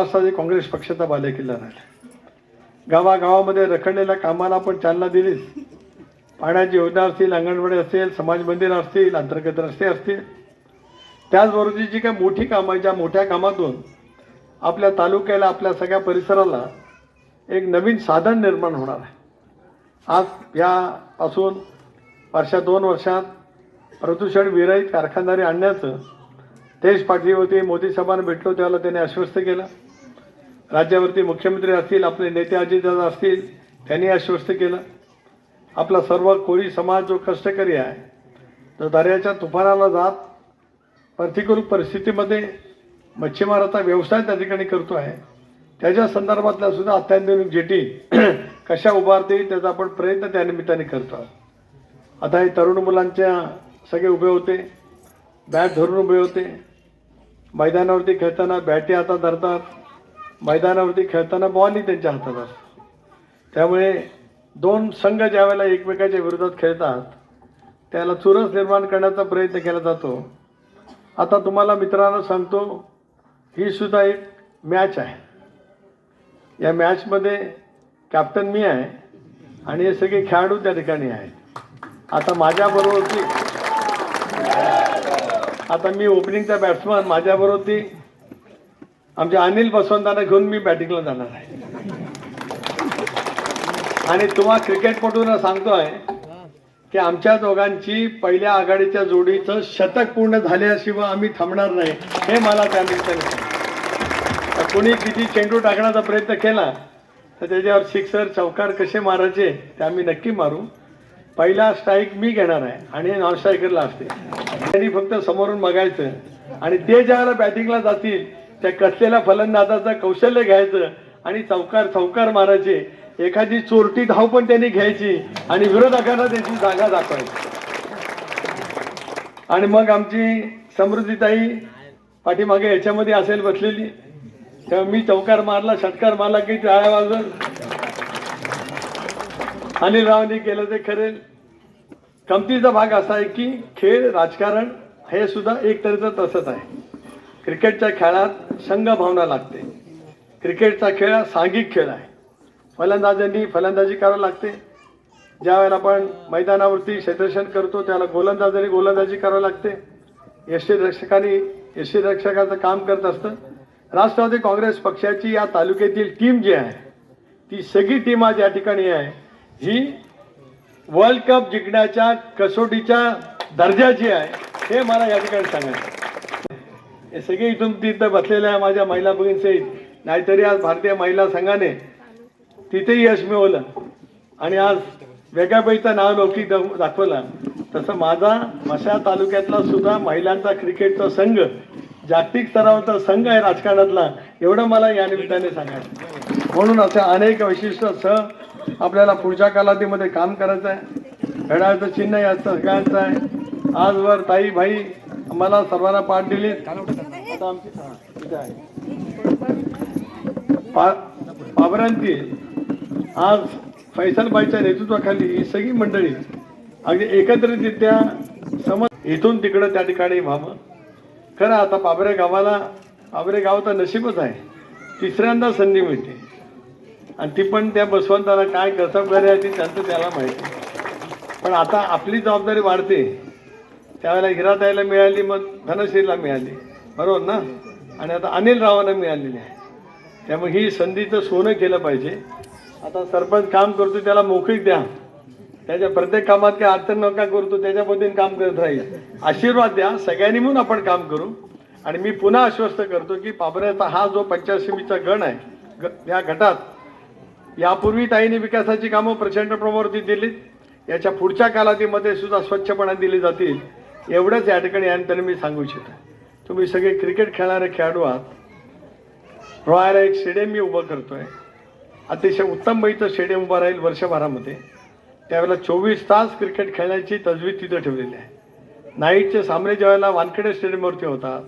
महाराष्ट्राचे काँग्रेस पक्षाचा बालेकिल्ला राहिला गावागावामध्ये रखडलेल्या कामाला आपण चालना दिलीच पाण्याची योजना असतील अंगणवाडी असेल समाज मंदिर असतील अंतर्गत रस्ते असतील. त्याचबरोबरची जी काही मोठी कामं ज्या मोठ्या कामातून आपल्या तालुक्याला आपल्या सगळ्या परिसराला एक नवीन साधन निर्माण होणार आहे. आज यापासून वर्षा दोन वर्षात प्रदूषण विरहित कारखानदारी आणण्याचं देश पाठीवरती मोदी साहेबांना भेटलो त्याला त्याने आश्वस्त केलं. राज्यावरती मुख्यमंत्री असतील आपले नेते अजितदादा असतील त्यांनी आश्वस्त केलं. आपला सर्व कोळी समाज जो कष्टकरी आहे तो दर्याच्या तुफानाला जात प्रतिकूल परिस्थितीमध्ये मच्छीमाराचा व्यवसाय त्या ठिकाणी करतो आहे. त्याच्या संदर्भातल्या सुद्धा अत्याधुनिक जेटी कशा उभारता येईल त्याचा आपण प्रयत्न त्या निमित्ताने करतो आहोत. आता हे तरुण मुलांच्या सगळे उभे होते बॅट धरून उभे होते. मैदानावरती खेळताना बॅटी आता धरतात. मैदानावरती खेळताना बॉलही त्यांच्या हातात असतो. त्यामुळे दोन संघ ज्या वेळेला एकमेकाच्या विरोधात खेळतात त्याला चुरस निर्माण करण्याचा प्रयत्न केला जातो. आता तुम्हाला मित्रांनो सांगतो ही सुद्धा एक मॅच आहे. या मॅचमध्ये कॅप्टन मी आहे आणि हे सगळे खेळाडू त्या ठिकाणी आहेत. आता माझ्याबरोबरची आता मी ओपनिंगचा बॅट्समन माझ्याबरोबर ती आमच्या अनिल बसवंतांना घेऊन मी बॅटिंगला जाणार आहे. आणि तुम्हाला क्रिकेटपटूंना सांगतोय की आमच्या दोघांची पहिल्या आघाडीच्या जोडीचं शतक पूर्ण झाल्याशिवाय आम्ही थांबणार नाही. हे मला त्या निमित्ताने कोणी किती चेंडू टाकण्याचा प्रयत्न केला तर त्याच्यावर सिक्सर चौकार कसे मारायचे ते आम्ही नक्की मारू. पहिला स्ट्राईक मी घेणार आहे आणि नॉन स्ट्रायकरला असते त्यांनी फक्त समोरून बघायचं. आणि ते ज्यावेळेला बॅटिंगला जातील त्या कसलेल्या फलंदाजाचं कौशल्य घ्यायचं आणि चौकार चौकार मारायचे. एखादी चोरटी धाव पण त्यांनी घ्यायची आणि विरोधकांना त्यांची जागा दाखवायची. आणि मग आमची समृद्धीताई पाठीमागे याच्यामध्ये असेल बसलेली. तेव्हा मी चौकार मारला षटकार मारला की टाळ्या वाजवत अनिल रावने केलं ते खरे. कमतीचा भाग असा आहे की खेळ राजकारण हे सुद्धा एक तऱ्हेचं तसंच आहे. क्रिकेटच्या खेळात संघ भावना लागते. क्रिकेटचा खेळ हा सांघिक खेळ आहे. फलंदाजांनी फलंदाजी करावी लागते. ज्या वेळेला आपण मैदानावरती क्षेत्रक्षण करतो त्याला गोलंदाजांनी गोलंदाजी करावी लागते. यष्टीरक्षकांनी यष्टीरक्षकाचं काम करत असतं. राष्ट्रवादी काँग्रेस पक्षाची या तालुक्यातील टीम जी आहे ती सगळी टीम आज या ठिकाणी आहे. ही वर्ल्ड कप जिंकण्याच्या कसोटीच्या दर्जाची आहे हे मला या ठिकाणी सांगायचं हे सगळे इथून तिथं बसलेल्या माझ्या महिला भगिनीसहित नाहीतरी आज भारतीय महिला संघाने तिथेही यश मिळवलं. आणि आज वेगाबाईचं नाव लौकिक दाखवला दाखवलं. तसं माझा मशा तालुक्यातला सुद्धा महिलांचा क्रिकेटचा संघ जागतिक स्तरावरचा संघ आहे राजकारणातला. एवढं मला या निमित्ताने सांगायचं म्हणून असे अनेक वैशिष्ट्य सह आपल्याला पुढच्या कालावधीमध्ये काम करायचं आहे. घड्याळचं चिन्ह या सगळ्यांचं आहे. आजवर ताई भाई आम्हाला सर्वांना पाठ दिली आता आमची हा, इथे आहे. पा पाबरांची आज फैसलबाईच्या नेतृत्वाखाली ही सगळी मंडळी अगदी एकत्रितरित्या समज इथून तिकडं त्या ठिकाणी व्हावं. खरं आता पाबरे गावाला पाबरे गाव तर नशीबच आहे. तिसऱ्यांदा संधी मिळते. आणि ती पण त्या बसवंताला काय कसबदारी आहे ती त्यांचं त्याला माहिती पण आता आपली जबाबदारी वाढते. त्यावेळेला हिराताईला मिळाली मग धनश्रीला मिळाली. बरोबर ना? आणि आता अनिल रावांना मिळालेली आहे. त्यामुळे ही संधीचं सोनं केलं पाहिजे. आता सरपंच काम करतो त्याला मोकळीक द्या. त्याच्या प्रत्येक कामात काय अडचण नका करतो त्याच्या पद्धतीने काम करत राहील. आशीर्वाद द्या सगळ्यांनी म्हणून आपण काम करू. आणि मी पुन्हा आश्वस्त करतो की पाबऱ्याचा हा जो पंचायत गण आहे ग- या गटात यापूर्वी ताईने विकासाची कामं प्रचंड प्रमाणावरती दिलीत. याच्या पुढच्या कालावधीमध्ये सुद्धा स्वच्छपणा दिली जातील. एवढंच या ठिकाणी यानंतर मी सांगू इच्छितो. तुम्ही सगळे क्रिकेट खेळणारे खेळाडू आहात. रॉयला एक स्टेडियम मी उभं करतोय. अतिशय उत्तम इथं स्टेडियम उभं राहील वर्षभरामध्ये. त्यावेळेला चोवीस तास क्रिकेट खेळण्याची तजवीज तिथं ठेवलेली आहे. नाईटचे सामने ज्यावेळेला वानखेडे स्टेडियमवरती होतात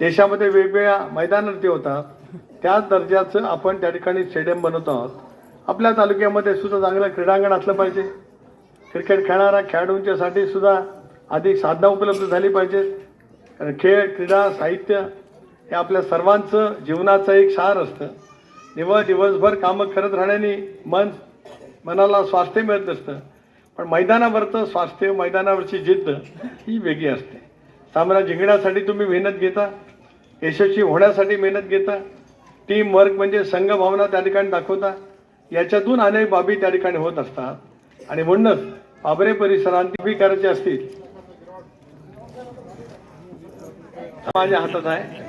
देशामध्ये वेगवेगळ्या मैदानावरती होतात त्याच दर्जाचं आपण त्या ठिकाणी स्टेडियम बनवतो आहोत. आपल्या तालुक्यामध्ये सुद्धा चांगलं क्रीडांगण असलं पाहिजे. क्रिकेट खेळणाऱ्या खेळाडूंच्यासाठी सुद्धा अधिक साधना उपलब्ध झाली पाहिजेत. खेळ क्रीडा साहित्य हे आपल्या सर्वांचं जीवनाचं एक सार असतं. निवळ दिवसभर कामं करत राहण्याने मन मनाला स्वास्थ्य मिळत असतं पण मैदानावरचं स्वास्थ्य मैदानावरची जिद्द ही वेगळी असते. सामना जिंकण्यासाठी तुम्ही मेहनत घेता यशस्वी होण्यासाठी मेहनत घेता टीम वर्क म्हणजे संघभावना त्या ठिकाणी दाखवता याच्यातून अनेक बाबी त्या ठिकाणी होत असतात. आणि म्हणूनच बाबरे परिसरात उभी असतील माझ्या हातात आहे.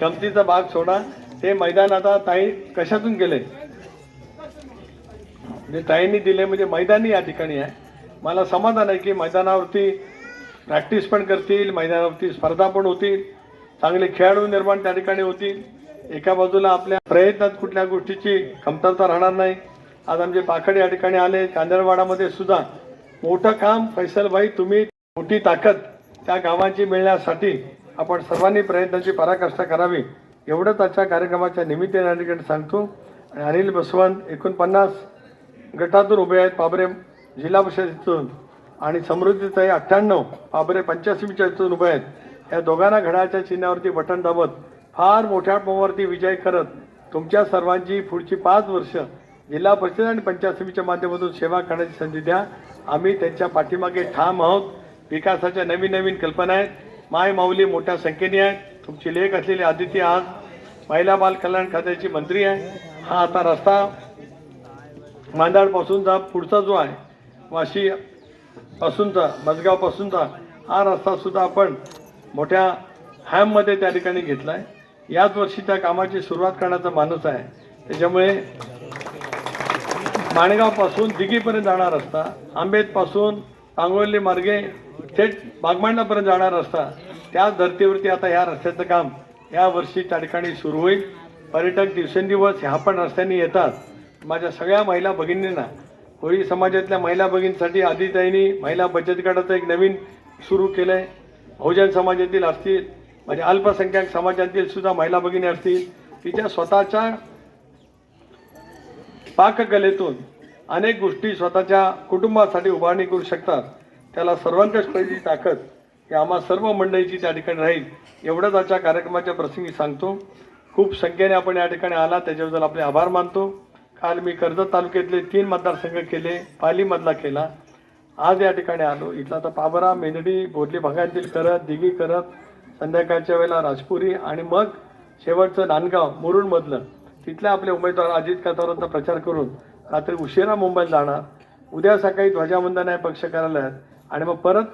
गमतीचा भाग सोडा. ते मैदान आता ताई कशातून गेले? जे ताईंनी दिले म्हणजे मैदानी या ठिकाणी आहे. मला समाधान आहे की मैदानावरती प्रॅक्टिस पण करतील मैदानावरती स्पर्धा पण होतील चांगले खेळाडू निर्माण त्या ठिकाणी होतील. एका बाजूला आपल्या प्रयत्नात कुठल्या गोष्टीची कमतरता राहणार नाही. आज आमचे पाखड या ठिकाणी आले कांदळवाडामध्ये सुद्धा. मोठं काम फैसलभाई तुम्ही मोठी ताकद त्या गावाची मिळण्यासाठी आपण सर्वांनी प्रयत्नाची पराकाष्ठा करावी. एवढंच आजच्या कार्यक्रमाच्या निमित्ताने अलीकडे सांगतो. आणि अनिल बसवंत एकोणपन्नास गटातून उभे आहेत पाबरे जिल्हा परिषदेतून. आणि समृद्धीचाही अठ्ठ्याण्णव पाबरे पंच्याऐंशीच्या इथून उभे आहेत. या दोघांना घड्याच्या चिन्हावरती बटन दाबत फार मोठ्या प्रमाणावरती विजय करत तुमच्या सर्वांची पुढची पाच वर्ष जिल्हा परिषद आणि पंचायत माध्यमातून सेवा करण्याची संधी द्या. आम्ही त्यांच्या पाठीमागे ठाम आहोत. विकासाच्या नवीन नवीन कल्पना आहेत. माय माऊली मोठ्या संख्येने आहेत तुमची लेख असलेली आदिती आज महिला बाल कल्याण खात्याची मंत्री आहे. हा आता रस्ता मांदाडपासूनचा पुढचा जो आहे वाशी पासूनचा मजगाव पासूनचा हा रस्ता सुद्धा आपण मोठ्या हॅममध्ये त्या ठिकाणी घेतला आहे याच वर्षी त्या कामाची सुरुवात करण्याचा मानस आहे. त्याच्यामुळे माणगावपासून दिघीपर्यंत जाणार रस्ता आंबेतपासून आंगोली मार्गे थेट बागमांडापर्यंत जाणार रस्ता त्याच धर्तीवरती आता ह्या रस्त्याचं काम या वर्षी त्या ठिकाणी सुरू होईल. पर्यटक दिवसेंदिवस ह्या पण रस्त्याने येतात. माझ्या सगळ्या महिला भगिनींना होळी समाजातल्या महिला भगिनींसाठी आदिताईंनी महिला बचत गटाचं एक नवीन सुरू केलं आहे बहुजन समाजातील असतील म्हणजे अल्पसंख्याक समाजातील सुद्धा महिला भगिनी असतील तिच्या स्वतःच्या पाककलेतून अनेक गोष्टी स्वतःच्या कुटुंबासाठी उभारणी करू शकतात. त्याला सर्वांकष पहिली ताकद ही आम्हा सर्व मंडळीची त्या ठिकाणी राहील एवढंच आजच्या कार्यक्रमाच्या प्रसंगी सांगतो. खूप संख्येने आपण या ठिकाणी आला त्याच्याबद्दल आपले आभार मानतो. काल मी कर्जत तालुक्यातले तीन मतदारसंघ केले पालीमधला केला. आज या ठिकाणी आलो. इथला आता पाबरा मेंदडी बोरली भागातील करत दिघी करत संध्याकाळच्या वेळेला राजपुरी आणि मग शेवटचं नांदगाव मुरुडमधलं. तिथल्या आपले उमेदवार अजित कातावरांचा प्रचार करून रात्री उशिरा मुंबईला जाणार. उद्या सकाळी ध्वजावंदन आहे पक्ष कार्यालयात आणि मग परत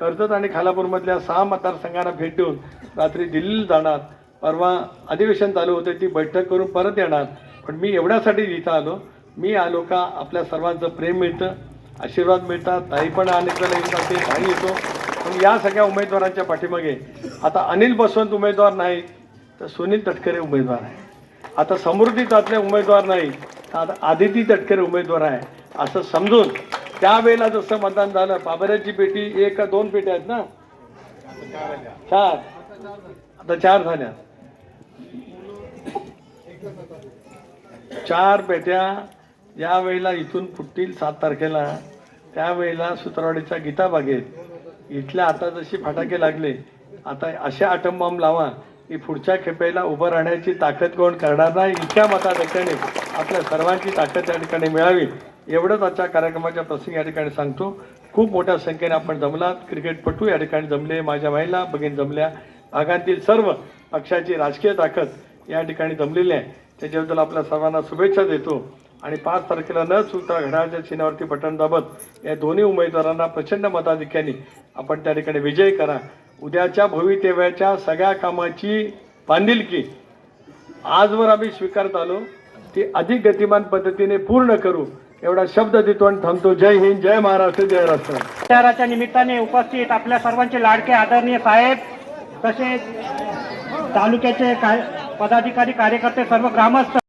कर्जत आणि खालापूरमधल्या सहा मतदारसंघांना भेट देऊन रात्री दिल्लीला जाणार. परवा अधिवेशन चालू होते ती बैठक करून परत येणार. पण मी एवढ्यासाठी इथं आलो मी आलो का आपल्या सर्वांचं प्रेम मिळतं आशीर्वाद मिळतात ताई पण अनेक वेळा येऊन जाते भाई येतो. पण या सगळ्या उमेदवारांच्या पाठीमागे आता अनिल बसवंत उमेदवार नाही तर सुनील तटकरे उमेदवार आहे. आता समृद्धीतातले उमेदवार नाही तर आता आदिती तटकरे उमेदवार आहे असं समजून त्यावेळेला जसं मतदान झालं पाबऱ्याची पेटी एक का दोन पेट्या आहेत ना? चार. आता चार झाल्या. चार पेट्या ज्या वेळेला इथून फुटतील सात तारखेला. त्यावेळेला गीता बाघेत इथल्या आता जशी फटाके लागले आता असे आटम बॉम्ब लावा की पुढच्या खेपेला उभं राहण्याची ताकद कोण करणार नाही इतक्या मताधिकाने आपल्या सर्वांची ताकद त्या ठिकाणी मिळावी. एवढंच आजच्या कार्यक्रमाच्या प्रसंगी या ठिकाणी सांगतो. खूप मोठ्या संख्येने आपण जमलात. क्रिकेटपटू या ठिकाणी जमले माझ्या महिला बघीन जमल्या. भागातील सर्व पक्षाची राजकीय ताकद या ठिकाणी जमलेली आहे. त्याच्याबद्दल आपल्या सर्वांना शुभेच्छा देतो. आणि पाच तारखेला न चुकता घड्याळाच्या चिन्हावरती बटन दाबत या दोन्ही उमेदवारांना प्रचंड मताधिक्याने आपण त्या ठिकाणी विजय करा. उद्याच्या भवितव्याच्या सगळ्या कामाची बांधिलकी. आजवर आम्ही स्वीकारत आलो. ती अधिक गतिमान पद्धतीने पूर्ण करू. एवढा शब्द देतो आणि थांबतो. जय हिंद जय महाराष्ट्र जय राष्ट्र प्रचाराच्या निमित्ताने उपस्थित आपल्या सर्वांचे लाडके आदरणीय साहेब तसेच तालुक्याचे काय पदाधिकारी कार्यकर्ते सर्व ग्रामस्थ